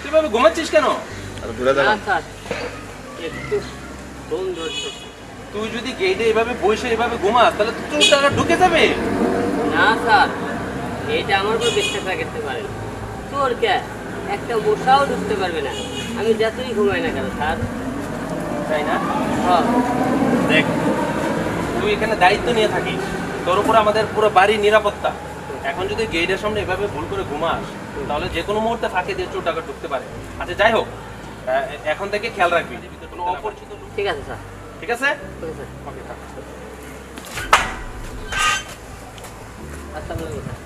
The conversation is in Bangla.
তুই বাবু আচ্ছা, ঘুমাচ্ছিস কেন? আরে আচ্ছা, আচ্ছা। একটু ফোন তুই যদি গেটে এভাবে বসে এভাবে ঘুমাস তাহলে তুই টাকা ঢুকে যাবে। না স্যার। এটা আমার উপর বিশ্বাস রাখতে পারেন তোর কে? একটা মশাও ঢুকতে পারবে না। আমি যতই ঘুমাই না কেন স্যার। তাই না? হ্যাঁ। দেখ তুই এখানে দায়িত্ব নিয়ে থাকিস। তোর উপর আমাদের পুরো বাড়ির নিরাপত্তা। এখন যদি গেটের সামনে এভাবে ভুল করে ঘুমাস তাহলে যে কোনো মুহূর্তে ফাঁকে দিয়ে চোর টাকা ঢুকতে পারে। আচ্ছা যাই হোক এখন থেকে খেয়াল রাখবি। কোনো অপরিচিত ঠিক আছে স্যার। ঠিক আছে? Okay sir. আসসালামু আলাইকুম